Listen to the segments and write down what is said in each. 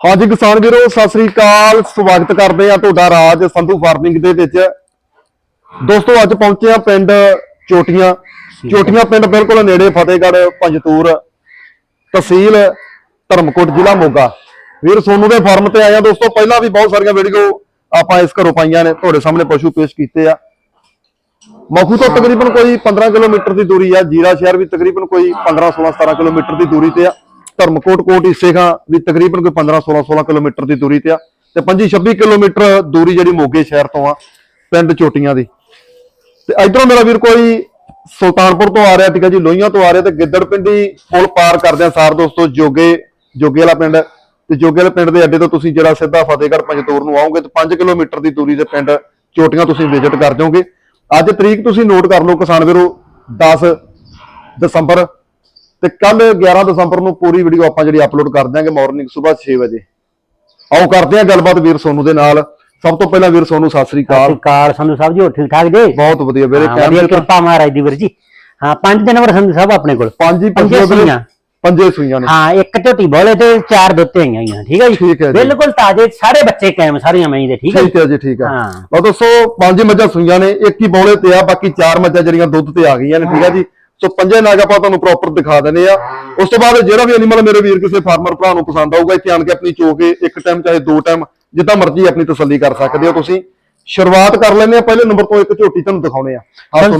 ਹਾਂਜੀ ਕਿਸਾਨ ਵੀਰੋ ਸਤਿ ਸ੍ਰੀ ਅਕਾਲ। ਸਵਾਗਤ ਕਰਦੇ ਆ ਤੁਹਾਡਾ ਰਾਜ ਸੰਧੂ ਫਾਰਮਿੰਗ ਦੇ ਵਿੱਚ। ਦੋਸਤੋ ਅੱਜ ਪਹੁੰਚੇ ਆ ਪਿੰਡ ਚੋਟੀਆਂ। ਚੋਟੀਆਂ ਪਿੰਡ ਬਿਲਕੁਲ ਨੇੜੇ ਫਤਿਹਗੜ੍ਹ ਪੰਜਤੂਰ ਤਹਿਸੀਲ ਧਰਮਕੋਟ ਜ਼ਿਲ੍ਹਾ ਮੋਗਾ। ਵੀਰ ਸੋਨੂ ਦੇ ਫਾਰਮ ਤੇ ਆਏ ਆ ਦੋਸਤੋ ਪਹਿਲਾਂ ਵੀ ਬਹੁਤ ਸਾਰੀਆਂ ਵੀਡੀਓ ਆਪਾਂ ਇਸ ਘਰੋਂ ਪਾਈਆਂ ਨੇ। ਤੁਹਾਡੇ ਸਾਹਮਣੇ ਪਸ਼ੂ ਪੇਸ਼ ਕੀਤੇ ਆ। ਮਖੂ ਤੋਂ ਤਕਰੀਬਨ ਕੋਈ 15 ਕਿਲੋਮੀਟਰ ਦੀ ਦੂਰੀ ਆ। ਜੀਰਾ ਸ਼ਹਿਰ ਵੀ ਤਕਰੀਬਨ ਕੋਈ 15 16 17 ਕਿਲੋਮੀਟਰ ਦੀ ਦੂਰੀ ਤੇ ਆ। ਧਰਮਕੋਟ ਕੋਟ ਹਿੱਸੇਗਾ ਦੀ ਤਕਰੀਬਨ ਕੋਈ 15 16 16 ਕਿਲੋਮੀਟਰ ਦੀ ਦੂਰੀ ਤੇ ਆ ਤੇ 25 26 ਕਿਲੋਮੀਟਰ ਦੂਰੀ ਜਿਹੜੀ ਮੋਗੇ ਸ਼ਹਿਰ ਤੋਂ ਆ, ਪਿੰਡ ਚੋਟੀਆਂ ਦੀ। ਤੇ ਇਧਰੋਂ ਮੇਰਾ ਵੀਰ ਕੋਈ ਸੁਲਤਾਨਪੁਰ ਤੋਂ ਆ ਰਿਹਾ, ਠੀਕ ਹੈ ਜੀ, ਲੋਹੀਆਂ ਤੋਂ ਆ ਰਿਹਾ ਤੇ ਗਿੱਦੜ ਪਿੰਡੀ ਪੁਲ ਪਾਰ ਕਰਦਿਆਂ ਸਾਰ ਦੋਸਤੋ, ਜੋਗੇ ਜੋਗੇ ਵਾਲਾ ਪਿੰਡ। ਤੇ ਜੋਗੇ ਵਾਲੇ ਪਿੰਡ ਦੇ ਅੱਡੇ ਤੋਂ ਤੁਸੀਂ ਜਿਹੜਾ ਸਿੱਧਾ ਫਤਿਹਗੜ੍ਹ ਪੰਜਤੂਰ ਨੂੰ ਆਓਗੇ ਤੇ 5 ਕਿਲੋਮੀਟਰ ਦੀ ਦੂਰੀ ਤੇ ਪਿੰਡ ਚੋਟੀਆਂ ਤੁਸੀਂ ਵਿਜ਼ਿਟ ਕਰ ਜਾਓਗੇ ਅੱਜ ਤਰੀਕ ਤੁਸੀਂ ਨੋਟ ਕਰ ਲਓ ਕਿਸਾਨ ਵੀਰੋ 10 ਦਸੰਬਰ। ਤੇ ਕੱਲ 11 ਦਸੰਬਰ ਨੂੰ ਪੂਰੀ ਵੀਡੀਓ ਆਪਾਂ ਜਿਹੜੀ ਅਪਲੋਡ ਕਰ ਦਿਆਂਗੇ ਮਾਰਨਿੰਗ ਸਵੇਰ 6 ਵਜੇ। ਆਓ ਕਰਦੇ ਹਾਂ ਗੱਲਬਾਤ ਵੀਰ ਸੋਨੂ ਦੇ ਨਾਲ। ਸਭ ਤੋਂ ਪਹਿਲਾਂ ਵੀਰ ਸੋਨੂ ਸਤਿ ਸ੍ਰੀ ਅਕਾਲ। ਕਾਰ ਸੰਧੂ ਸਾਹਿਬ ਜੀ ਹੋਰ ਠੀਕ ਠਾਕ ਜੀ? ਬਹੁਤ ਵਧੀਆ ਵੀਰੇ ਤਾਂ ਕਿਰਪਾ ਮਹਾਰਾਜ ਦੀ ਵੀਰ ਜੀ। ਹਾਂ ਪੰਜ ਦਿਨ ਵਰ ਸੰਧੂ ਸਾਹਿਬ ਆਪਣੇ ਕੋਲ। ਪੰਜ ਹੀ ਪੰਜੇ ਸੂਈਆਂ। ਪੰਜੇ ਸੂਈਆਂ ਨੇ। ਹਾਂ ਇੱਕ ਝੋਟੀ ਬੋਲੇ ਤੇ ਚਾਰ ਦੁੱਤੇ ਆਈਆਂ ਹੋਈਆਂ ਠੀਕ ਹੈ ਜੀ। ਬਿਲਕੁਲ ਤਾਜ਼ੇ ਸਾਰੇ ਬੱਚੇ ਕਾਇਮ ਸਾਰੀਆਂ ਮੈਂ ਦੇ ਠੀਕ ਹੈ ਠੀਕ ਹੈ ਜੀ ਠੀਕ ਹੈ। ਹਾਂ। ਲਓ ਦੋਸਤੋ ਪੰਜ ਮੱਝਾਂ ਸੂਈਆਂ ਨੇ ਇੱਕ ਹੀ ਬੌਲੇ ਤੇ ਆ ਬਾਕੀ ਚਾਰ ਮੱਝਾਂ ਜਿਹੜੀਆਂ ਦੁੱਧ ਤੇ ਆ ਗਈਆਂ ਨੇ ਠੀਕ ਹੈ ਜੀ? ਸੋ ਪੰਜੇ ਨਾਗ ਆਪਾਂ ਤੁਹਾਨੂੰ ਪ੍ਰੋਪਰ ਦਿਖਾ ਦਿੰਦੇ ਆ ਉਸ ਤੋਂ ਬਾਅਦ ਜਿਹੜਾ ਵੀ ਐਨੀਮਲ ਮੇਰੇ ਵੀਰ ਕਿਸੇ ਫਾਰਮਰ ਭਰਾ ਨੂੰ ਪਸੰਦ ਆਊਗਾ ਇੱਥੇ ਆਣ ਕੇ ਆਪਣੀ ਚੋ ਕੇ ਇੱਕ ਟਾਈਮ ਚਾਹੇ ਦੋ ਟਾਈਮ ਜਿੱਦਾਂ ਮਰਜ਼ੀ ਆਪਣੀ ਤਸੱਲੀ ਕਰ ਸਕਦੇ ਹੋ ਤੁਸੀਂ। ਸ਼ੁਰੂਆਤ ਕਰ ਲੈਂਦੇ ਆ ਪਹਿਲੇ ਨੰਬਰ ਤੋਂ ਇੱਕ ਝੋਟੀ ਤੁਹਾਨੂੰ ਦਿਖਾਉਣੇ ਆ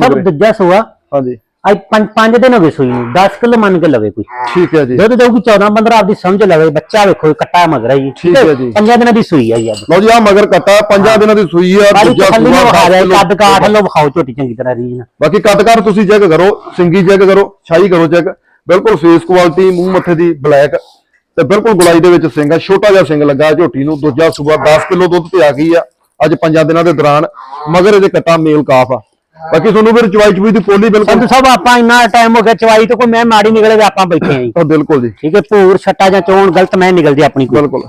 ਵੀਰੇ। ਦੂਜਾ ਸੂਆ। ਹਾਂਜੀ। ਅੱਜ ਪੰਜ ਪੰਜ ਦਿਨ ਹੋ ਗਏ ਸੂਈ ਨੂੰ 10 ਕਿਲੋ ਮੰਨ ਕੇ ਲਵੇ ਕੋਈ। ਠੀਕ ਹੈ ਜੀ। ਦੁੱਧ ਦੇਊਗੀ 14 15 ਆਪਦੀ ਸਮਝ ਲਵੇ ਬੱਚਾ ਵੇਖੋ ਕੱਟਾ ਮਗਰ ਹੈ ਜੀ। ਠੀਕ ਹੈ ਜੀ। ਪੰਜਾਂ ਦਿਨਾਂ ਦੀ ਸੂਈ ਹੈ ਜੀ ਅੱਜ। ਲਓ ਜੀ ਆ ਮਗਰ ਕੱਟਾ ਪੰਜਾਂ ਦਿਨਾਂ ਦੀ ਸੂਈ ਆ ਬਾਰੀ ਦੂਜਾ ਨਾਲ ਸੂਆ ਵਿਖਾ ਰਿਹਾ। ਕੱਦ ਕਾਠ ਲੋ ਵਿਖਾਓ ਝੋਟੀ ਚੰਗੀ ਤਰ੍ਹਾਂ ਰੀਜ ਨਾਲ। ਬਾਕੀ ਕੱਟ ਕਰ ਤੁਸੀਂ ਚੈੱਕ ਕਰੋ ਸਿੰਗੀ ਚੈੱਕ ਕਰੋ ਛਾਈ ਕਰੋ ਚੈੱਕ। ਬਿਲਕੁਲ ਫੇਸ ਕੁਆਲਿਟੀ ਮੂੰਹ ਮੱਥੇ ਦੀ ਬਲੈਕ ਤੇ ਬਿਲਕੁਲ ਗੁਲਾਈ ਦੇ ਵਿੱਚ ਸਿੰਘ ਆ ਛੋਟਾ ਜਿਹਾ ਸਿੰਘ ਲੱਗਾ ਝੋਟੀ ਨੂੰ ਦੂਜਾ ਸੂਆ 10 ਕਿਲੋ ਦੁੱਧ ਤੇ ਆ ਗਈ ਆ ਅੱਜ ਪੰਜਾਂ ਦਿਨਾਂ ਦੇ ਦੌਰਾਨ। ਮਗਰ ਇਹਦੇ ਕੱਟਾ ਮੇਲ ਕਾਫ ਆ। ਬਾਕੀ ਤੁਹਾਨੂੰ ਫਿਰ ਚਵਾਈ ਚਵਾਈ ਦੀ ਪੋਲੀ ਬਿਲਕੁਲ ਸੰਧੂ ਸਾਹਿਬ ਆਪਾਂ ਇੰਨਾ ਟਾਈਮ ਹੋ ਗਿਆ ਚਵਾਈ ਤੋਂ ਕੋਈ ਮੈਂ ਮਾੜੀ ਨਿਕਲੇ ਤੇ ਆਪਾਂ ਬੈਠੇ ਆਂ ਜੀ। ਹਾਂ, ਬਿਲਕੁਲ ਜੀ। ਠੀਕ ਹੈ ਭੂਰ ਛੱਟਾ ਜਾਂ ਚੋਣ ਗਲਤ ਮੈਂ ਨਿਕਲਦੀ ਆਪਣੀ ਕੋਲ ਬਿਲਕੁਲ।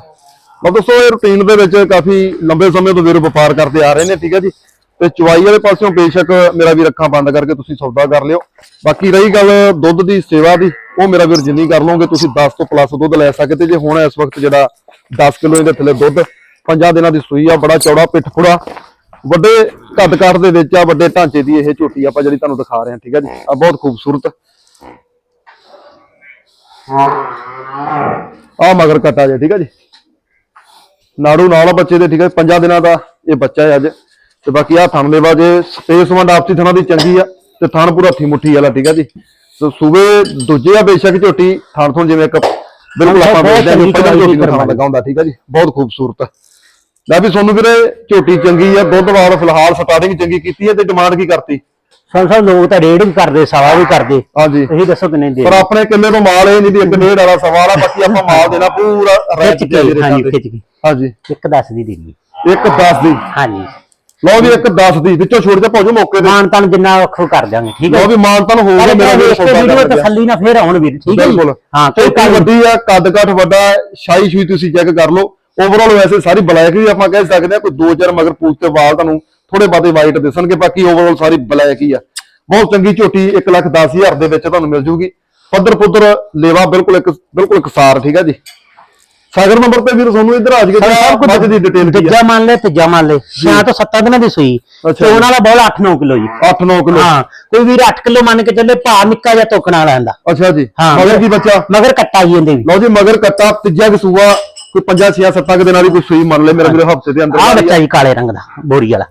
ਮੈਂ ਦੋਸਤੋ ਇਹ ਰੂਟੀਨ ਦੇ ਵਿੱਚ ਕਾਫੀ ਲੰਬੇ ਸਮੇਂ ਤੋਂ ਵੀਰ ਵਪਾਰ ਕਰਦੇ ਆ ਰਹੇ ਨੇ ਠੀਕ ਹੈ ਜੀ। ਤੇ ਚਵਾਈ ਵਾਲੇ ਪਾਸਿਓਂ ਬੇਸ਼ੱਕ ਮੇਰਾ ਵੀਰ ਅੱਖਾਂ ਬੰਦ ਕਰਕੇ ਤੁਸੀਂ ਸੌਦਾ ਕਰ ਲਿਓ। ਬਾਕੀ ਰਹੀ ਗੱਲ ਦੁੱਧ ਦੀ ਸੇਵਾ ਦੀ ਉਹ ਮੇਰਾ ਵੀਰ ਜਿੰਨੀ ਕਰ ਲਓਗੇ ਤੁਸੀਂ 10 ਤੋਂ ਪਲੱਸ ਦੁੱਧ ਲੈ ਸਕਦੇ ਜੇ ਹੁਣ ਇਸ ਵਕਤ ਜਿਹੜਾ 10 ਕਿਲੋ ਇਹਦੇ ਥੱਲੇ ਦੁੱਧ ਪੰਜਾਂ ਦਿਨਾਂ ਦੀ ਸੂਈ ਆ ਬੜਾ ਚੌੜਾ ਪਿੱਠ ਪੁੜਾ ਵੱਡੇ ਕੱਦ ਕਾਠ ਦੇ ਵਿੱਚ ਆ ਵੱਡੇ ਢਾਂਚੇ ਦੀ ਇਹ ਝੋਟੀ ਆਪਾਂ ਜਿਹੜੀ ਤੁਹਾਨੂੰ ਦਿਖਾ ਰਹੇ ਹਾਂ ਠੀਕ ਹੈ ਜੀ? ਆ ਬਹੁਤ ਖੂਬਸੂਰਤ। ਆ ਮਗਰ ਕਟਾ ਜੇ ਠੀਕ ਹੈ ਜੀ? ਨਾੜੂ ਨਾਲ ਬੱਚੇ ਦੇ ਠੀਕ ਹੈ ਪੰਜਾਂ ਦਿਨਾਂ ਦਾ ਇਹ ਬੱਚਾ ਹੈ ਅੱਜ। ਤੇ ਬਾਕੀ ਆ ਥਣ ਦੇ ਬਾਜੇ ਸਪੇਸ ਵੰਡ ਆਪਸੀ ਥਣਾ ਦੀ ਚੰਗੀ ਆ ਤੇ ਥਣ ਪੂਰਾ ਹੱਥੀ ਮੁੱਠੀ ਵਾਲਾ ਠੀਕ ਹੈ ਜੀ? ਸੋ ਸੂਬੇ ਦੂਜੇ ਆ ਬੇਸ਼ੱਕ ਝੋਟੀ ਥਣ ਤੋਂ ਜਿਵੇਂ ਇੱਕ ਬਿਲਕੁਲ ਆਪਾਂ ਵੇਖਦੇ ਹਾਂ ਝੋਟੀ ਥਣ ਠੀਕ ਹੈ ਜੀ? ਬਹੁਤ ਖੂਬਸੂਰਤ। ਲੈ ਵੀ ਸੋਨੂੰ ਵੀਰੇ ਝੋਟੀ ਚੰਗੀ ਆ ਦੁੱਧ ਵਾਲ ਫਿਲਹਾਲ ਸਟਾਰਟਿੰਗ ਚੰਗੀ ਕੀਤੀ ਹੈ ਤੇ ਡਿਮਾਂਡ ਕੀ ਕਰਤੀ? ਸੰਧੂ ਸਾਹਿਬ ਲੋਕ ਤਾਂ ਰੇਡ ਵੀ ਕਰਦੇ ਸਵਾ ਵੀ ਕਰਦੇ। ਹਾਂਜੀ। ਤੁਸੀਂ ਦੱਸੋ ਕਿੰਨੇ ਦੇ ਪਰ ਆਪਣੇ ਕਿੱਲੇ ਤੋਂ ਮਾਲ ਇਹ ਨਹੀਂ ਵੀ ਇੱਕ ਡੇਢ ਵਾਲਾ ਸਵਾਲ ਆ ਬਾਕੀ ਆਪਾਂ ਮਾਲ ਦੇਣਾ ਪੂਰਾ ਖਿੱਚ ਕੇ ਹਾਂਜੀ ਖਿੱਚ ਕੇ। ਹਾਂਜੀ। ਇੱਕ ਦੱਸ ਦੀ ਦੇਣੀ ਇੱਕ 10 ਦੀ। ਹਾਂਜੀ। ਲਓ ਵੀ ਇੱਕ 10 ਦੀ ਵਿੱਚੋਂ ਛੋੜ ਕੇ ਭਾਜੋ ਮੌਕੇ ਤੇ। ਮਾਨ ਤਾਨ ਜਿੰਨਾ ਔਖੋ ਕਰ ਦਿਆਂਗੇ ਠੀਕ ਹੈ ਲਓ ਵੀ ਮਾਨਤਨ ਹੋ ਗਿਆ ਮੇਰਾ ਵੀਡੀਓ ਤਸੱਲੀ ਨਾਲ ਫੇਰ ਆਉਣ ਵੀਰ ਠੀਕ ਹੈ ਜੀ? ਬਿਲਕੁਲ। ਹਾਂ ਕੋਈ ਵੱਡੀ ਆ ਕੱਦ ਕੱਟ ਵੱਡਾ ਸ਼ਾਹੀ ਸ਼ੂਈ ਤੁਸੀਂ ਚੈੱਕ ਕਰ ਲਓ। ਓਵਰਆਲ ਵੈਸੇ ਸਾਰੀ ਬਲੈਕ ਵੀ ਆਪਾਂ ਕਹਿ ਸਕਦੇ ਆ ਕੋਈ ਦੋ ਚਾਰ ਮਗਰ ਪੂਛ ਤੇ ਵਾਲ ਤੁਹਾਨੂੰ ਥੋੜੇ ਬਾਤੇ ਵਾਈਟ ਦਿਸਣਗੇ ਬਾਕੀ ਓਵਰਆਲ ਸਾਰੀ ਬਲੈਕ ਹੀ ਆ। ਬਹੁਤ ਚੰਗੀ ਝੋਟੀ 1 ਲੱਖ 10 ਹਜ਼ਾਰ ਦੇ ਵਿੱਚ ਤੁਹਾਨੂੰ ਮਿਲ ਜੂਗੀ। ਪੱਧਰ ਪੁੱਧਰ ਲੇਵਾ ਬਿਲਕੁਲ ਇੱਕ ਬਿਲਕੁਲ ਇਕਸਾਰ ਠੀਕ ਹੈ ਜੀ। ਸਾਗਰ ਨੰਬਰ ਤੇ ਵੀਰ ਤੁਹਾਨੂੰ ਇੱਧਰ ਆ ਸਰ ਸਭ ਕੁਝ ਦੀ ਡਿਟੇਲ ਕੀ ਆ? ਮੰਨ ਲੈ ਤੀਜਾ ਮੰਨ ਲੈ। 6 ਤੋਂ 7 ਦਿਨਾਂ ਦੀ ਸੂਈ। ਚੋਣ ਜੀ। ਵਾਲਾ ਬੋਲ 8-9 ਕਿਲੋ ਜੀ। 8-9 ਕਿਲੋ। ਹਾਂ ਕੋਈ ਵੀਰ 8 ਕਿਲੋ ਮੰਨ ਕੇ ਚੱਲੇ ਭਾਰ ਨਿੱਕਾ ਜਿਹਾ ਤੋਕਣ ਵਾਲਾ ਆਂਦਾ ਅੱਛਾ ਜੀ। ਹਾਂ। ਮਗਰ ਕੀ ਬੱਚਾ? ਮਗਰ ਕੱਟਾ ਜੀ ਇਹਦੇ ਵੀ। ਲਓ ਜੀ ਮਗਰ ਕੱਟਾ ਤੀਜਾ ਕਸੂਆ ਕੋਈ 5 6 7 ਕੁ ਦਿਨਾਂ ਦੀ ਕੋਈ ਸੂਈ ਮੰਨ ਲੈ ਮੇਰੇ ਵੀਰੇ ਹਫ਼ਤੇ ਦੇ ਅੰਦਰ ਆਹ ਬੱਚਾ ਜੀ ਕਾਲੇ ਰੰਗ ਦਾ ਬੋਰੀ ਵਾਲਾ।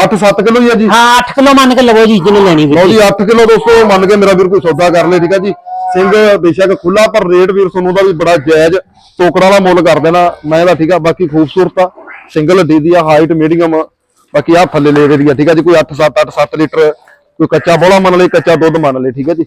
8-7 ਕਿਲੋ ਹੀ ਆ ਜੀ? ਹਾਂ 8 ਕਿਲੋ ਮੰਨ ਕੇ ਲਵੋ ਜੀ ਜਿਹਨੇ ਲੈਣੀ ਲਓ ਵੀਰ ਜੀ 8 ਕਿਲੋ ਦੋਸਤੋ ਮੰਨ ਕੇ ਮੇਰਾ ਵੀਰ ਕੋਈ ਸੌਦਾ ਕਰ ਲੈ ਠੀਕ ਆ ਜੀ? ਸਿੰਘ ਬੇਸ਼ੱਕ ਖੁੱਲਾ ਪਰ ਰੇਟ ਵੀਰ ਤੁਹਾਨੂੰ ਦਾ ਵੀ ਬੜਾ ਜਾਇਜ਼ ਟੋਕਰਾਂ ਵਾਲਾ ਮੁੱਲ ਕਰ ਦੇਣਾ। ਮੈਂ ਇਹਦਾ ਠੀਕ ਆ ਬਾਕੀ ਖੂਬਸੂਰਤ ਆ। ਸਿੰਗਲ ਹੱਡੀ ਦੀ ਆ ਹਾਈਟ ਮੀਡੀਅਮ। ਬਾਕੀ ਆ ਥੱਲੇ ਲੇਵੇ ਦੀ ਆ ਠੀਕ ਆ ਜੀ? ਕੋਈ 8 7 8 7 ਲੀਟਰ ਕੋਈ ਕੱਚਾ ਬੋਲਾ ਮੰਨ ਲਈ ਕੱਚਾ ਦੁੱਧ ਮੰਨ ਲਈ ਠੀਕ ਆ ਜੀ?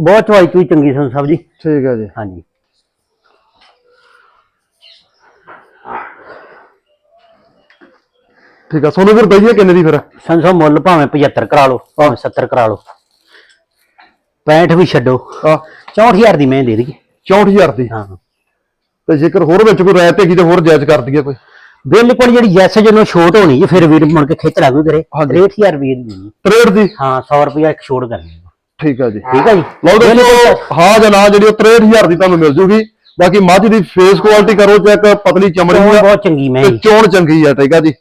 ਬਹੁਤ ਚਵਾਈ ਚੂਈ ਚੰਗੀ ਸੁਣ ਸਾਹਿਬ ਜੀ। ਠੀਕ ਆ ਜੀ। ਹਾਂਜੀ। ਠੀਕ ਆ ਸੋਨੂੰ ਵੀਰ ਦਈਏ ਕਿੰਨੇ ਦੀ ਫਿਰ? ਸੰਸੋ ਮੁੱਲ ਭਾਵੇਂ 75 ਕਰਾ ਲਓ ਭਾਵੇਂ 70 ਕਰਾ ਲਓ। 65 ਵੀ ਛੱਡੋ। ਆ 64000 ਦੀ ਮੈਂ ਦੇ। ਦਈਏ 64000 ਦੀ। ਹਾਂ। ਤੇ ਜੇਕਰ ਹੋਰ ਵਿੱਚ ਕੋਈ ਰਾਇਤ ਹੈਗੀ ਤੇ ਹੋਰ ਜਾਇਜ਼ ਕਰ ਦਈਏ ਕੋਈ? ਬਿਲਕੁਲ ਜਿਹੜੀ ਜੈਸ ਜਿਹਨੂੰ ਛੋਟ ਹੋਣੀ ਜੀ ਫਿਰ ਵੀਰ ਮੁੜ ਕੇ ਖਿੱਚ ਲਾਗੂ ਕਰੇ ਹਾਂਜੀ। 63000 ਰੁਪਏ ਦੀ। ਦੇਣੀ। 63 ਦੀ? ਹਾਂ 100 ਰੁਪਏ ਇੱਕ ਛੋਟ ਕਰਨੀ ਠੀਕ ਹੈ ਜੀ। ਠੀਕ ਹੈ ਜੀ। ਲਓ ਦੋਸਤੋ ਹਾਂ ਜਾਂ ਨਾ ਜਿਹੜੀ ਉਹ 63000 ਦੀ ਤੁਹਾਨੂੰ ਮਿਲ ਜੂਗੀ। ਬਾਕੀ ਮੱਝ ਦੀ ਫੇਸ ਕੁਆਲਿਟੀ ਕਰੋ ਚੈੱਕ ਪਤਲੀ ਚਮੜੀ ਬਹੁਤ ਚੰਗੀ ਮੈਂ ਚੋਣ ਚੰਗੀ ਆ ਠੀਕ ਆ ਜੀ।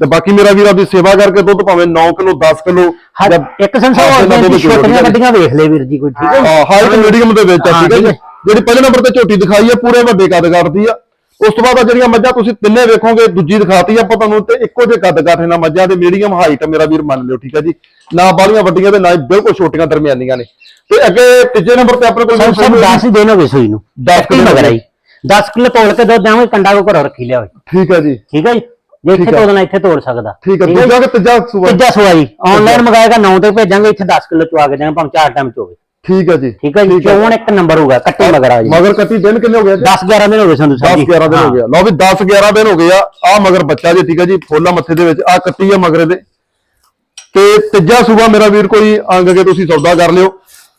ਤੇ ਬਾਕੀ ਮੇਰਾ ਵੀਰ ਆਪਦੀ ਸੇਵਾ ਕਰਕੇ ਦੁੱਧ ਭਾਵੇਂ 9 ਕਿਲੋ 10 ਕਿਲੋ ਹਾਂ ਇੱਕ ਸੰਸਾਰ ਹਾਂ, ਹੋਰ ਚੋਣ ਛੋਟੀਆਂ ਹੈ। ਗੱਡੀਆਂ ਵੇਖ ਲੈ ਵੀਰ ਜੀ ਕੋਈ ਠੀਕ ਹੈ? ਹਾਂ ਹਾਈਟ ਮੀਡੀਅਮ ਦੇ ਵਿੱਚ ਆ ਹਾਂ, ਠੀਕ ਹੈ ਜੀ? ਠੀਕ ਹੈ। ਜਿਹੜੀ ਪਹਿਲੇ ਨੰਬਰ ਤੇ ਝੋਟੀ ਦਿਖਾਈ ਆ ਪੂਰੇ ਵੱਡੇ ਕੱਦ ਕਰਦੀ ਆ। ਉਸ ਤੋਂ ਬਾਅਦ ਆ ਜਿਹੜੀਆਂ ਮੱਝਾਂ ਤੁਸੀਂ ਤਿੰਨੇ ਵੇਖੋਗੇ ਦੂਜੀ ਦਿਖਾਤੀ ਆਪਾਂ ਤੁਹਾਨੂੰ ਤੇ ਇੱਕੋ ਜਿਹੇ ਕੱਦ ਕਾਠ ਇਹਨਾਂ ਮੱਝਾਂ ਦੇ ਮੀਡੀਅਮ ਹਾਈਟ ਮੇਰਾ ਵੀਰ ਮੰਨ ਲਿਓ ਠੀਕ ਹੈ ਜੀ? ਨਾ ਬਾਲੀਆਂ ਵੱਡੀਆਂ ਤੇ ਨਾ ਹੀ ਬਿਲਕੁਲ ਛੋਟੀਆਂ ਦਰਮਿਆਨੀਆਂ ਨੇ। ਤੇ ਅੱਗੇ ਤੀਜੇ ਨੰਬਰ ਤੇ ਆਪਣੇ ਕੋਲ ਸਭ ਸਭ 10 ਹੀ ਦਿਨ ਹੋ ਗਏ ਸੂਈ ਨੂੰ। ਦਸ ਇੱਕ ਹੀ ਕਿਲੋ ਮਗਰ ਆਈ 10 ਕਿਲੋ ਤੋਲ ਕੇ ਦੁੱਧ ਦੇਵਾਂਗੇ ਕੰਡਾ ਕੋ ਘਰੋਂ ਰੱਖੀ ਲਿਆ ਹੋਵੇ ਠੀਕ ਹੈ ਜੀ। ਠੀਕ ਹੈ ਜੀ? ਜੇ ਇੱਥੇ। ਤੋੜਨਾ ਇੱਥੇ ਤੋੜ ਸਕਦਾ। ਠੀਕ ਹੈ ਜੀ? ਦੂਜਾ ਕਿ ਤੀਜਾ ਸੂਆ ਤੀਜਾ ਸੂਆ ਜੀ। ਆਨਲਾਈਨ ਮੰਗਾਏਗਾ 9 ਤੇ ਭੇਜਾਂਗੇ ਇੱਥੇ 10 ਕਿਲੋ ਚਵਾ ਕੇ ਦੇਵਾਂਗੇ ਭਾਵੇਂ ਚਾਰ ਟਾਈਮ ਚ ਹੋਵੇ ਠੀਕ ਹੈ ਜੀ। ਠੀਕ ਹੈ ਜੀ? ਚੋਣ ਇੱਕ ਨੰਬਰ ਹੋਊਗਾ ਕੱਟੀ ਮਗਰ ਆ ਜੀ ਮਗਰ ਕੱਟੀ ਦਿਨ ਕਿੰਨੇ ਹੋ ਗਏ? 10 11 ਦਿਨ ਹੋ ਗਏ ਸੰਧੂ 10 ਸਾਹਿਬ ਜੀ। 11 ਦਿਨ ਹੋ। ਗਿਆ ਲਓ ਵੀ 10 11 ਦਿਨ ਹੋ ਗਏ ਆ। ਆ ਮਗਰ ਬੱਚਾ ਜੀ ਠੀਕ ਹੈ ਜੀ ਫੋਲਾ ਮੱਥੇ ਦੇ ਵਿੱਚ। ਆ ਕੱਟੀ ਆ ਮਗਰ ਦੇ। ਤੇ ਤੀਜਾ ਸੂਬਾ ਮੇਰਾ ਵੀਰ ਕੋਈ ਅੰਗ ਕੇ ਤੁਸੀਂ ਸੌਦਾ ਕਰ ਲਿਓ।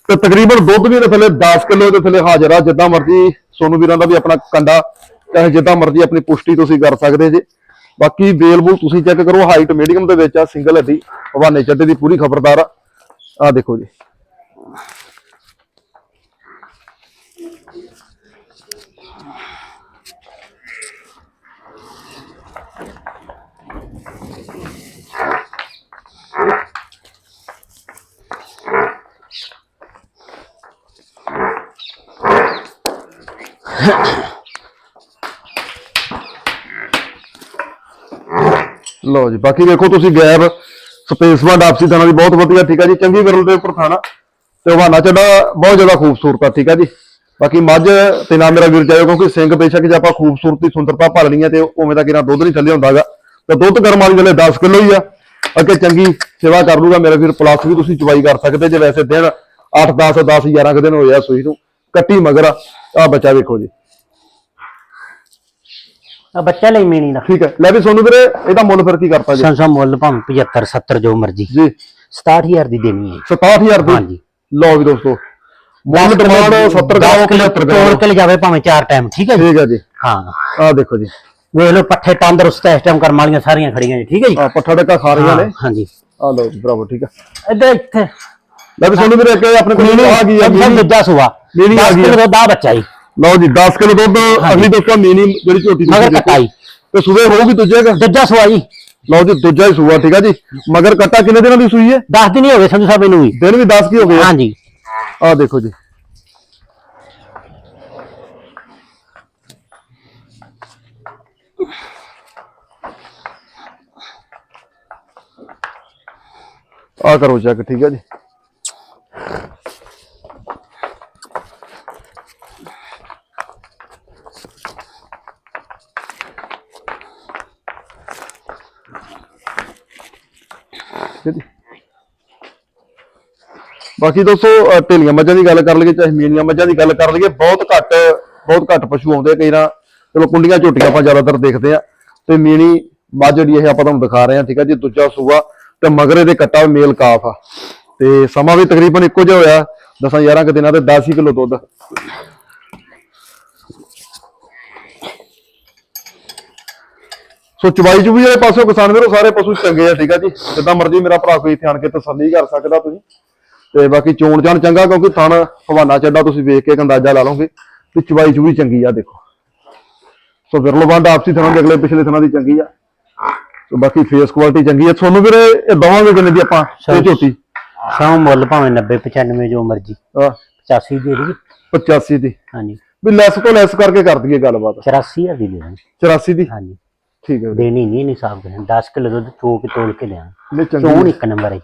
ਤੇ ਤਕਰੀਬਨ ਦੁੱਧ ਵੀ ਇਹਦੇ ਥੱਲੇ 10 ਕਿਲੋ ਦੇ ਥੱਲੇ ਹਾਜ਼ਰ ਆ ਜਿੱਦਾਂ ਮਰਜ਼ੀ ਸੋਨੂ ਵੀਰਾਂ ਦਾ ਵੀ ਆਪਣਾ ਕੰਡਾ ਚਾਹੇ ਜਿੱਦਾਂ ਮਰਜ਼ੀ ਆਪਣੀ ਪੁਸ਼ਟੀ ਤੁਸੀਂ ਕਰ ਸਕਦੇ ਜੇ। ਬਾਕੀ ਬੇਲ ਬੂਲ ਤੁਸੀਂ ਚੈੱਕ ਕਰੋ ਹਾਈਟ ਮੀਡੀਅਮ ਦੇ ਵਿੱਚ ਆ ਸਿੰਗਲ ਹੱਡੀ ਹਵਾਨੇ ਚੱਡੇ ਦੀ ਪੂਰੀ ਖਬਰਦਾਰ ਆ। ਆ ਦੇਖੋ ਜੀ। ਲਓ ਜੀ, ਬਾਕੀ ਵੇਖੋ ਤੁਸੀਂ ਗੈਰ ਸਪੇਸਮੈਂਟ ਆਪਸੀ ਥਾਣਾ ਦੀ ਬਹੁਤ ਵਧੀਆ, ਠੀਕ ਹੈ ਜੀ? ਚੰਗੀ ਵਿਰਲ ਦੇ ਉੱਪਰ ਥਾਣਾ ਤੇ ਹਵਾਨਾ ਚੱਡਾ ਬਹੁਤ ਜ਼ਿਆਦਾ ਖੂਬਸੂਰਤ ਆ, ਠੀਕ ਹੈ ਜੀ? ਬਾਕੀ ਮੱਝ ਤੇ ਨਾ ਮੇਰਾ ਵੀਰ ਜਾਇਓ, ਕਿਉਂਕਿ ਸਿੰਘ ਬੇਸ਼ੱਕ ਜੇ ਆਪਾਂ ਖੂਬਸੂਰਤੀ, ਸੁੰਦਰਤਾ ਭਾਲਣੀ ਆ ਤੇ ਉਵੇਂ ਦਾ ਕਿਰਾ ਦੁੱਧ ਨਹੀਂ ਥੱਲੇ ਹੁੰਦਾਗਾ। ਤੇ ਦੁੱਧ ਗਰਮ ਵਾਲੀ ਜਲੇ 10 ਕਿਲੋ ਹੀ ਆ। ਅੱਗੇ ਚੰਗੀ ਸੇਵਾ ਕਰ ਲੂਗਾ, ਮੇਰਾ ਵੀਰ ਪਲੱਸ ਵੀ ਤੁਸੀਂ ਚਵਾਈ ਕਰ ਸਕਦੇ ਜੇ ਵੈਸੇ ਦਿਨ 8 10 10 11 ਕੁ ਦਿਨ ਹੋਇਆ ਸੂਈ ਨੂੰ। ਕੱਟੀ ਮਗਰ ਆ, ਆਹ ਬੱਚਾ ਵੇਖੋ ਜੀ। ਆ ਬੱਚਾ ਲਈ ਮੇਣੀ ਦਾ ਠੀਕ ਹੈ ਲੈ ਵੀ ਸੋਨੂੰ ਵੀਰੇ ਇਹਦਾ ਮੁੱਲ ਫਿਰ ਕੀ ਕਰਤਾ ਜੀ? ਸੰਸਾ ਮੁੱਲ ਭਾਵੇਂ 75 70 ਜੋ ਮਰਜ਼ੀ। ਜੀ। 67000 ਦੀ ਦੇਣੀ ਹੈ। 67000 ਦੀ? ਹਾਂਜੀ। ਲਓ ਵੀ ਦੋਸਤੋ ਮੁੱਲ ਡਿਮਾਂਡ 70 10 ਗ੍ਰਾਮ ਕਿਲੋ 75 ਤੋੜ ਗ੍ਰਾਮ ਕੇ ਲਿਜਾਵੇ ਭਾਵੇਂ ਚਾਰ ਟਾਈਮ ਠੀਕ ਹੈ ਠੀਕ ਹੈ ਜੀ। ਹਾਂ। ਆਹ ਦੇਖੋ ਜੀ। ਵੇਖ ਲਓ ਪੱਠੇ ਤੰਦਰੁਸਤ ਇਸ ਟਾਈਮ ਕਰਮ ਵਾਲੀਆਂ ਸਾਰੀਆਂ ਖੜੀਆਂ ਜੀ ਠੀਕ ਹੈ ਜੀ? ਆ ਪੱਠਾ ਡੱਕਾ ਖਾ ਰਹੀਆਂ ਨੇ। ਹਾਂ, ਹਾਂਜੀ। ਆ ਲਓ ਬਰਾਬਰ ਠੀਕ ਹੈ। ਇੱਧਰ ਇੱਥੇ। ਲੈ ਵੀ ਸੋਨੂੰ ਵੀਰੇ ਅੱਗੇ ਆਪਣੇ ਕੋਲ ਆ ਗਈ ਆ ਸਭ ਮੀਨੀ। ਦੂਜਾ ਸੁਆ ਮੀਨੀ ਆ 10 ਗਈ ਆ। ਦਾ ਬੱਚਾ ਜੀ। ਲਓ ਜੀ 10 ਕਿਲੋ ਦੁੱਧ ਅਗਲੀ ਦੋਸਤੋ ਮੀਨੀ ਜਿਹੜੀ ਝੋਟੀ ਤੁਸੀਂ ਮਗਰ। ਕਟਾਈ। ਤੇ ਸੂਵੇ ਹੋਊਗੀ ਦੂਜੇ ਦਾ ਦੂਜਾ ਜੀ। ਲਓ ਜੀ ਦੂਜਾ ਹੀ ਸੂਆ ਠੀਕ ਹੈ ਜੀ। ਮਗਰ ਕੱਟਾ ਕਿੰਨੇ ਦਿਨਾਂ ਦੀ ਸੂਈ ਹੈ? 10 ਦਿਨ ਹੀ ਹੋ ਗਏ ਸੰਧੂ ਸਾਹਿਬ ਇਹਨੂੰ ਵੀ। ਦਿਨ ਵੀ 10 ਕੀ ਹੋ ਗਏ ਆ? ਹਾਂਜੀ। ਆਹ ਦੇਖੋ ਜੀ। ਆ ਕਰੋ ਚੈੱਕ ਠੀਕ ਹੈ ਜੀ। ਠੀਕ ਹੈ ਜੀ। ਬਾਕੀ ਦੋਸਤੋ ਅਹ ਢੇਲੀਆਂ ਮੱਝਾਂ ਦੀ ਗੱਲ ਕਰ ਲਈਏ ਚਾਹੇ ਮੀਨੀਆਂ ਮੱਝਾਂ ਦੀ ਗੱਲ ਕਰ ਲਈਏ, ਬਹੁਤ ਘੱਟ ਬਹੁਤ ਘੱਟ ਪਸ਼ੂ ਆਉਂਦੇ ਕਈ ਨਾ ਚਲੋ, ਕੁੰਡੀਆਂ ਝੋਟੀਆਂ ਆਪਾਂ ਜ਼ਿਆਦਾਤਰ ਦੇਖਦੇ ਆ ਤੇ ਮੀਨੀ ਮੱਝ ਜਿਹੜੀ ਇਹ ਆਪਾਂ ਤੁਹਾਨੂੰ ਦਿਖਾ ਰਹੇ ਆ ਠੀਕ ਆ ਜੀ, ਦੂਜਾ ਸੂਆ ਤੇ ਮਗਰੇ ਦੇ ਕੱਟਾ ਮੇਲ ਕਾਫ ਆ। ਤੇ ਸਮਾਂ ਵੀ ਤਕਰੀਬਨ ਇੱਕੋ ਜਿਹਾ ਹੋਇਆ 10 11 ਕੁ ਦਿਨਾਂ ਤੇ 10 ਹੀ ਕਿਲੋ ਦੁੱਧ। ਸੋ ਚਵਾਈ ਚੁਬੀ ਵਾਲੇ ਪਾਸੋਂ ਕਿਸਾਨ ਵੀਰੋ ਸਾਰੇ ਪਸ਼ੂ ਚੰਗੇ ਆ ਠੀਕ ਆ ਜੀ। ਜਿੱਦਾਂ ਮਰਜ਼ੀ ਮੇਰਾ ਭਰਾ ਕੋਈ ਇੱਥੇ ਆਣ ਕੇ ਤਸੱਲੀ ਕਰ ਸਕਦਾ ਤੁਸੀਂ। ਤੇ ਬਾਕੀ ਚੋਣ ਚਾਣ ਚੰਗਾ ਕਿਉਂਕਿ ਥਣ ਹਵਾਨਾ ਚੱਡਾ ਤੁਸੀਂ ਵੇਖ ਕੇ ਇੱਕ ਅੰਦਾਜ਼ਾ ਲਾ ਲਓਗੇ ਤੇ ਚਵਾਈ ਚੁਬੀ ਚੰਗੀ ਆ ਦੇਖੋ। ਸੋ ਵਿਰਲੋਬੰਦ ਆਪਸੀ ਥਣਾਂ ਦੇ ਅਗਲੇ ਪਿਛਲੇ ਥਣਾਂ ਦੀ ਚੰਗੀ ਆ। ਸੋ ਬਾਕੀ ਫੇਸ ਕੁਆਲਿਟੀ ਚੰਗੀ ਆ। ਤੁਹਾਨੂੰ ਵੀਰੇ ਇਹ ਦਵਾਂਗੇ ਕਿੰਨੇ ਦੀ ਆਪਾਂ? ਇਹ ਝੋਟੀ? ਸੌ ਮੁੱਲ ਭਾਵੇਂ 90 95 ਜੋ ਮਰਜ਼ੀ। ਆ 85 ਦੇ ਦੀ 85 ਦੀ। ਹਾਂਜੀ। ਵੀ ਲੈਸ ਤੋਂ ਲੈਸ ਕਰਕੇ ਕਰ ਦਈਏ ਗੱਲਬਾਤ। 84000 ਦੀ ਦੇ ਦਾਂਗੇ। 84 ਦੀ? ਹਾਂਜੀ। ਠੀਕ ਹੈ। ਦੇਣੀ ਨਹੀਂ ਨਹੀਂ ਸਾਫ਼ ਕਰੇ 10 ਕਿਲੋ ਦੁੱਧ ਚੋ ਕੇ ਤੋਲ ਕੇ ਲਿਆ ਚੋਣ ਇੱਕ ਨੰਬਰ ਹੈ।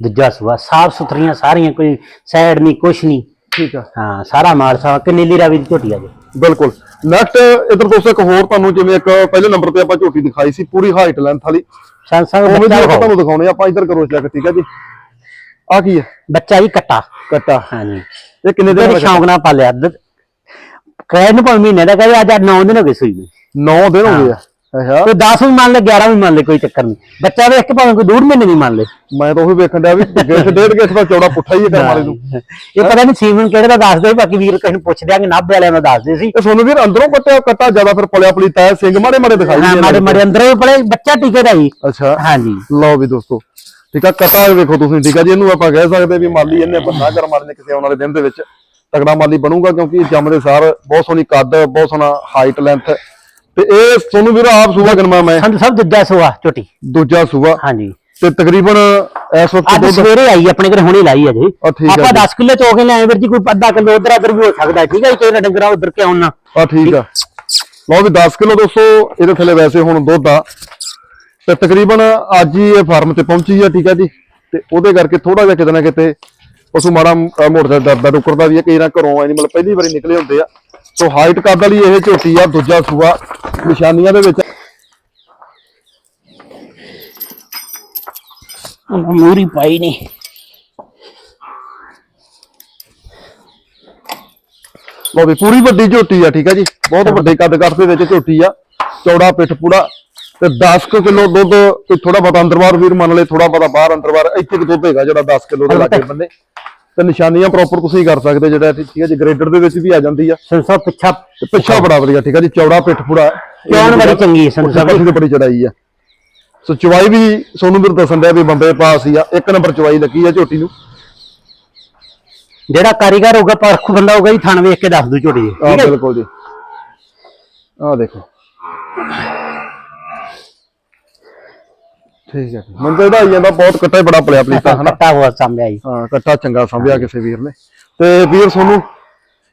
ਦੂਜਾ ਸੁਆ ਸਾਫ਼ ਸੁਥਰੀਆਂ ਸਾਰੀਆਂ ਕੋਈ ਸਾਈਡ ਨਹੀਂ ਕੁਛ ਨਹੀਂ। ਠੀਕ ਆ ਹਾਂ ਸਾਰਾ ਮਾਲ ਸਾਫ਼ ਕਿ ਨੀਲੀ ਰਾਵੀ ਦੀ ਝੋਟੀ ਆ ਜੀ। ਬਿਲਕੁਲ। ਨੈਕਸਟ ਇਧਰ ਦੋਸਤੋ ਇੱਕ ਹੋਰ ਤੁਹਾਨੂੰ ਜਿਵੇਂ ਇੱਕ ਪਹਿਲੇ ਨੰਬਰ ਤੇ ਆਪਾਂ ਝੋਟੀ ਦਿਖਾਈ ਸੀ ਪੂਰੀ ਹਾਈਟ ਲੈਂਥ ਵਾਲੀ। ਦੀ ਬੱਚਾ। ਤੁਹਾਨੂੰ ਦਿਖਾਉਣੇ ਆਪਾਂ ਇਧਰ ਕਰੋ ਚੈੱਕ ਠੀਕ ਆ ਜੀ। ਆ ਕੀ ਹੈ? ਬੱਚਾ ਹੀ ਕੱਟਾ। ਕੱਟਾ। ਹਾਂਜੀ। ਇਹ ਕਿੰਨੇ ਦਿਨ ਇਹਦੇ ਸ਼ੌਂਕ ਨਾਲ ਪਾਲਿਆ। ਕਹਿ ਨੂੰ ਭਾਵੇਂ ਮਹੀਨੇ ਦਾ ਕਹੇ ਅੱਜ 9 ਦਿਨ ਹੋ ਗਏ ਸੂਈ ਨੂੰ। 9 ਦਿਨ ਹੋ ਗਏ ਆ। ਅੱਛਾ। ਕੋਈ 10 ਵੀ ਮੰਨ ਲੈ 11 ਵੀ ਮੰਨ ਲੈ ਕੋਈ ਚੱਕਰ ਨਹੀਂ। ਬੱਚਾ ਵੇਖ ਕੇ ਭਾਵੇਂ ਕੋਈ ਡੂਢ ਮਹੀਨੇ ਨਹੀਂ ਮੰਨ ਲੈ। ਮੈਂ ਤਾਂ ਉਹ ਵੇਖਣ ਡਿਆ ਵੀ ਗਿੱਠ ਡੇਢ ਗਿੱਠ ਦਾ ਚੌੜਾ ਪੁੱਠਾ ਹੀ ਹੈ ਕਰਮ ਵਾਲੇ ਨੂੰ। ਇਹ ਪਤਾ ਨਹੀਂ ਸੀਮਨ ਕਿਹੜੇ ਦਾ ਦੱਸ ਦੇ ਬਾਕੀ ਵੀਰ ਕਿਸੇ ਨੂੰ ਪੁੱਛ ਦਿਆਂਗੇ ਨਾਭੇ ਵਾਲਿਆਂ ਨੂੰ ਦੱਸਦੇ ਸੀ। ਇਹ ਸੋਨੂੰ ਵੀਰ ਅੰਦਰੋਂ ਕੱਟਿਆ ਕੱਟਾ ਜ਼ਿਆਦਾ ਫਿਰ ਪਲਿਆ ਪਲੀਤਾ ਹੈ ਸਿੰਘ ਮਾੜੇ ਮਾੜੇ ਦਿਖਾਈ ਹਾਂ ਮਾੜੇ। ਮਾੜੇ ਅੰਦਰੋਂ ਵੀ ਪੜੇ ਬੱਚਾ ਟੀਕੇ ਦਾ ਹੀ। ਅੱਛਾ। ਹਾਂਜੀ। ਲਓ ਵੀ ਦੋਸਤੋ ਠੀਕ ਆ ਕਟਾ ਵੇਖੋ ਤੁਸੀਂ ਠੀਕ ਆ ਜੀ ਇਹਨੂੰ ਆਪਾਂ ਕਹਿ ਸਕਦੇ ਵੀ ਮਾਲੀ ਇਹਨੇ ਬੰਨਾ ਕਰਮ ਵਾਲੇ ਨੇ ਕਿਸੇ ਆਉਣ ਵਾਲੇ ਦਿਨ ਦੇ ਵਿੱਚ। ਤਗੜਾ ਮਾਲੀ ਬਣੂਗਾ ਕਿਉਂਕਿ ਜੰਮਦੇ ਸਾਰ ਬਹੁਤ ਸੋਹਣੀ ਕੱਦ ਬਹੁਤ ਸੋਹਣਾ ਹਾਈਟ ਲੈਂਥ ਤੇ ਇਹ ਸੋਨੂੰ ਵੀਰ ਆਪ ਸੂਆ ਗਨਮਾ ਮੈਂ। ਸੰਤ ਸਭ ਦੂਜਾ ਸੋਆ ਝੋਟੀ ਦੂਜਾ ਸੂਆ। ਹਾਂਜੀ। ਤੇ ਤਕਰੀਬਨ ਇਸ ਵਕਤ ਅੱਜ ਸਵੇਰੇ ਆਈ ਆਪਣੇ ਘਰੇ ਹੁਣੇ ਲਾਈ ਅਜੇ। ਆਪਾਂ ਜੀ। 10 ਕਿੱਲੇ ਚੋ ਕੇ ਲਿਆਏ ਵੀਰ ਜੀ ਕੋਈ ਅੱਧਾ ਕਿਲੋ ਉਧਰ ਉਧਰ ਵੀ ਹੋ ਸਕਦਾ। ਠੀਕ ਹੈ ਜੀ ਕੋਈ ਨਾ ਡੰਗਰਾ ਉਧਰ ਕਿਉਂ ਨਾ। ਆ ਠੀਕ ਆ। ਲਓ ਵੀ 10 ਕਿਲੋ ਦੋਸਤੋ ਇਹਦੇ ਥੱਲੇ ਵੈਸੇ ਹੁਣ ਦੁੱਧ ਆ। ਤੇ ਤਕਰੀਬਨ ਅੱਜ ਹੀ ਇਹ ਫਾਰਮ ਤੇ ਪਹੁੰਚੀ ਆ ਠੀਕ ਆ ਜੀ। ਤੇ ਉਹਦੇ ਕਰਕੇ ਥੋੜਾ ਜਿਹਾ ਕਿਤੇ ਨਾ ਕਿਤੇ ਪਸ਼ੂ ਮਾੜਾ ਮੋਟਰ ਦਾ ਦਰਦਾ ਟੁਕਰਦਾ ਵੀ ਹੈ ਕਈ ਨਾ ਘਰੋਂ ਐਨੀਮਲ ਪਹਿਲੀ ਵਾਰੀ ਨਿਕਲੇ ਹੁੰਦੇ ਆ। ਸੋ ਹਾਈਟ ਕੱਦ ਵਾਲੀ ਇਹ ਝੋਟੀ ਆ ਦੂਜਾ ਸੂਆ। ਨਿਸ਼ਾਨੀਆਂ ਦੇ ਵਿੱਚ ਮੂਰੀ ਪਾਈ ਨਹੀਂ। ਲਓ ਵੀ ਪੂਰੀ ਵੱਡੀ ਝੋਟੀ ਆ ਠੀਕ ਆ ਜੀ? ਬਹੁਤ ਵੱਡੇ ਕੱਦ ਕੱਦ ਦੇ ਵਿੱਚ ਝੋਟੀ ਆ। ਚੌੜਾ ਪਿੱਠ ਪੂੜਾ ਤੇ 10 ਕਿਲੋ ਦੁੱਧ ਕੋਈ ਥੋੜਾ ਬਹੁਤਾ ਅੰਦਰ ਬਾਹਰ ਵੀਰ ਮੰਨ ਲਏ ਥੋੜਾ ਬਹੁਤਾ ਬਾਹਰ ਅੰਦਰ ਬਾਹਰ ਇੱਥੇ ਕੁ ਦੁੱਧ ਹੈਗਾ ਜਿਹੜਾ 10 ਕਿਲੋ ਦੇ ਲਾਗੇ ਬੰਦੇ ਤੇ ਨਿਸ਼ਾਨੀਆਂ ਪ੍ਰੋਪਰ ਤੁਸੀਂ ਕਰ ਸਕਦੇ ਜਿਹੜਾ ਠੀਕ ਹੈ ਜੀ ਗ੍ਰੇਡਰ ਦੇ ਵਿੱਚ ਵੀ ਆ ਜਾਂਦੀ ਆ। ਸਾਹਿਬ ਪਿੱਛਾ ਤੇ ਪਿੱਛਾ ਬੜਾ ਵਧੀਆ ਠੀਕ ਆ ਜੀ ਚੌੜਾ ਪਿੱਠ ਪੂੜਾ ਚੋਣ ਬੜੀ ਚੰਗੀ ਹੈ ਸਾਹਿਬ। ਸਾਹਿਬ ਦੀ ਬੜੀ ਚੜਾਈ ਆ। ਸੋ ਚਵਾਈ ਵੀ ਸੋਨੂੰ ਵੀਰ ਦੱਸਣ ਡਿਆ ਵੀ ਬੰਬੇ ਪਾਸ ਹੀ ਆ ਇੱਕ ਨੰਬਰ ਚਵਾਈ ਲੱਗੀ ਆ ਝੋਟੀ ਨੂੰ। ਜਿਹੜਾ ਕਾਰੀਗਰ ਹੋਊਗਾ ਪਰਖ ਬੰਦਾ ਹੋਊਗਾ ਜੀ ਥਣ ਵੇਖ ਕੇ ਦੱਸ ਦੂ ਝੋਟੀ ਠੀਕ ਹੈ ਬਿਲਕੁਲ ਜੀ। ਆ ਦੇਖੋ। ਠੀਕ ਹੈ। ਇਹਦਾ ਆਈ ਜਾਂਦਾ ਬਹੁਤ ਕੱਟਾ ਹੀ ਬੜਾ ਪਲਿਆ ਪਲੀਤਾ ਹਨਾ? ਕੱਟਾ ਹੋਇਆ ਸਾਹਮਣੇ ਜੀ ਹਾਂ ਕੱਟਾ ਚੰਗਾ ਸੰਭਿਆ ਕਿਸੇ ਵੀਰ ਨੇ। ਤੇ ਵੀਰ ਸੋਨੂੰ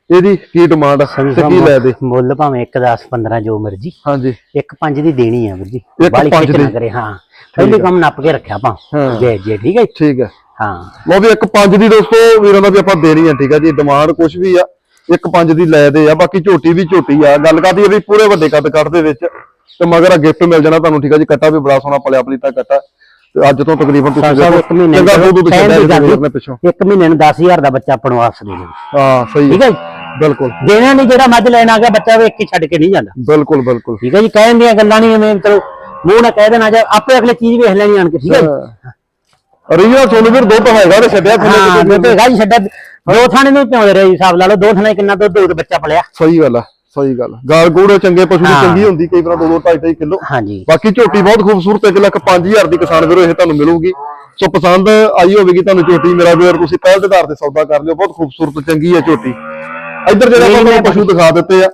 ਇਹਦੀ ਕੀ ਡਿਮਾਂਡ ਤੇ ਕੀ ਲੈ ਦੇ? ਮੁੱਲ ਭਾਵੇਂ 1 10 15 ਜੋ ਮਰਜ਼ੀ। ਹਾਂਜੀ। ਇੱਕ ਪੰਜ ਦੀ ਦੇਣੀ ਆ ਵੀਰ ਜੀ। ਪੰਜ ਖਿੱਚ ਨਾ ਦੀ। ਕਰੇ ਹਾਂ। ਪਹਿਲੇ ਕੰਮ ਨੱਪ ਕੇ ਰੱਖਿਆ ਹਾਂ। ਜੇ ਜੇ ਠੀਕ ਹੈ? ਠੀਕ ਹੈ ਹਾਂ। ਲਓ ਵੀ ਇੱਕ ਪੰਜ ਦੀ ਦੋਸਤੋ ਵੀਰਾਂ ਦਾ ਵੀ ਆਪਾਂ ਦੇਣੀ ਆ ਠੀਕ ਆ ਜੀ। ਡਿਮਾਂਡ ਕੁਝ ਵੀ ਆ ਇੱਕ ਪੰਜ ਦੀ ਲੈ ਦੇ ਆ। ਬਾਕੀ ਝੋਟੀ ਵੀ ਝੋਟੀ ਆ। ਗੱਲ ਕਰਦੀ ਆ ਵੀ ਪੂਰੇ ਵੱਡੇ ਕੱਦ ਕੱਟ ਦੇ ਵਿੱਚ। ਤੇ ਮਗਰ ਆ ਗਿਫਟ ਮਿਲ ਜਾਣਾ ਤੁਹਾਨੂੰ ਠੀਕ ਆ ਜੀ? ਕੱਟਾ ਵੀ ਬੜਾ ਸੋਹਣਾ ਪਲਿਆ ਪਲੀਤਾ ਕੱਟਾ। ਤੇ ਅੱਜ ਤੋਂ ਤਕਰੀਬਨ ਤੁਸੀਂ ਇੱਕ ਮਹੀਨੇ ਚੰਗਾ ਨੂੰ ਛੱਡਿਆ ਦੀ ਵੀਰ ਨੇ ਪਿੱਛੋਂ। ਇੱਕ ਮਹੀਨੇ ਨੂੰ 10000 ਦਾ ਬੱਚਾ ਆਪਾਂ ਨੂੰ ਵਾਪਸ ਦੇ ਦੇਣਾ ਹਾਂ ਸਹੀ ਠੀਕ ਹੈ ਹੈ। ਜੀ? ਬਿਲਕੁਲ। ਦੇਣਾ ਨਹੀਂ ਜਿਹੜਾ ਮੱਝ ਲੈਣ ਆ ਗਿਆ ਬੱਚਾ ਵੇਖ ਕੇ ਛੱਡ ਕੇ ਨਹੀਂ ਜਾਂਦਾ। ਬਿਲਕੁਲ ਬਿਲਕੁਲ। ਠੀਕ ਹੈ ਜੀ? ਕਹਿਣ ਦੀਆਂ ਗੱਲਾਂ ਨਹੀਂ ਐਵੇਂ ਚਲੋ ਮੂੰਹ ਨਾਲ ਕਹਿ ਦੇਣਾ ਜਾਂ ਆਪੇ ਅਗਲੇ ਚੀਜ਼ ਵੇਖ ਲੈਣੀ ਆਣ ਕੇ ਠੀਕ ਹੈ। ਸੋਨੂੰ ਵੀਰ ਦੁੱਧ ਤੇ ਛੱਡਿਆ ਥੱਲੇ ਕਿਤੇ ਹੈਗਾ ਜੀ ਛੱਡਾ ਦੋ ਥਾਣੇ ਨੂੰ ਪਿਆਉਂਦੇ ਰਹੇ ਹਿਸਾਬ ਲਾ ਲਓ ਦੋ ਥਾਣੇ ਕਿੰਨਾ ਦੁੱਧ ਤੇ ਬੱਚਾ ਪਲਿਆ। ਸਹੀ ਗੱਲ ਆ। ਸਹੀ ਗੱਲ। ਗਾਲ ਗੂੜੇ ਚੰਗੇ ਪਸ਼ੂ ਦੀ। ਚੰਗੀ ਹੁੰਦੀ ਕਈ ਵਾਰ 2 2 2.5 ਕਿਲੋ। ਹਾਂਜੀ। ਬਾਕੀ ਝੋਟੀ ਬਹੁਤ ਖੂਬਸੂਰਤ ਹੈ 1 ਲੱਖ 5000 ਦੀ ਕਿਸਾਨ ਵੀਰੋ ਇਹ ਤੁਹਾਨੂੰ ਮਿਲੂਗੀ। ਸੋ ਪਸੰਦ ਆਈ ਹੋਵੇਗੀ ਤੁਹਾਨੂੰ ਝੋਟੀ ਮੇਰਾ ਵੀਰ ਤੁਸੀਂ ਪਹਿਲ ਦੇ ਆਧਾਰ ਤੇ ਸੌਦਾ ਕਰ ਲਿਓ। ਬਹੁਤ ਖੂਬਸੂਰਤ ਚੰਗੀ ਹੈ ਝੋਟੀ। ਇੱਧਰ ਜਿਹੜਾ ਤੁਹਾਨੂੰ ਪਸ਼ੂ ਦਿਖਾ ਦਿੱਤੇ ਆ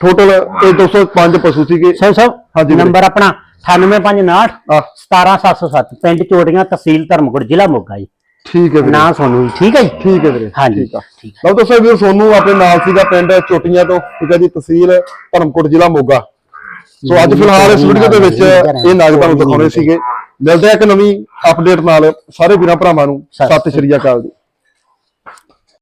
ਟੋਟਲ ਇਹ 205 ਪਸ਼ੂ ਸੀਗੇ। ਸੋ ਸੋ? ਹਾਂਜੀ। ਨੰਬਰ ਆਪਣਾ 98559 ਆ 17707 ਪਿੰਡ ਚੋਟੀਆਂ ਤਹਿਸੀਲ ਧਰਮਕੋਟ ਜ਼ਿਲ੍ਹਾ ਮੋਗਾ ਜੀ। ਠੀਕ ਹੈ ਵੀਰੇ। ਨਾਂ ਸੋਨੂੰ ਜੀ ਠੀਕ ਹੈ ਜੀ? ਠੀਕ ਹੈ ਵੀਰੇ ਹਾਂਜੀ ਠੀਕ ਆ। ਠੀਕ ਲਓ ਦੋਸਤੋ ਵੀਰ ਸੋਨੂੰ ਆਪਣੇ ਨਾਲ ਸੀਗਾ ਪਿੰਡ ਚੋਟੀਆਂ ਤੋਂ ਠੀਕ ਹੈ ਜੀ ਤਹਿਸੀਲ ਧਰਮਕੋਟ ਜ਼ਿਲ੍ਹਾ ਮੋਗਾ। ਸੋ ਅੱਜ ਫਿਲਹਾਲ ਇਸ ਵੀਡੀਓ ਦੇ ਵਿੱਚ ਇਹ ਨਾਗ ਤੁਹਾਨੂੰ ਦਿਖਾਉਣੇ ਸੀਗੇ। ਮਿਲਦੇ ਆ ਇੱਕ ਨਵੀਂ ਅਪਡੇਟ ਨਾਲ ਸਾਰੇ ਵੀਰਾਂ ਭਰਾਵਾਂ ਨੂੰ। ਸਤਿ ਸ਼੍ਰੀ ਅਕਾਲ ਜੀ।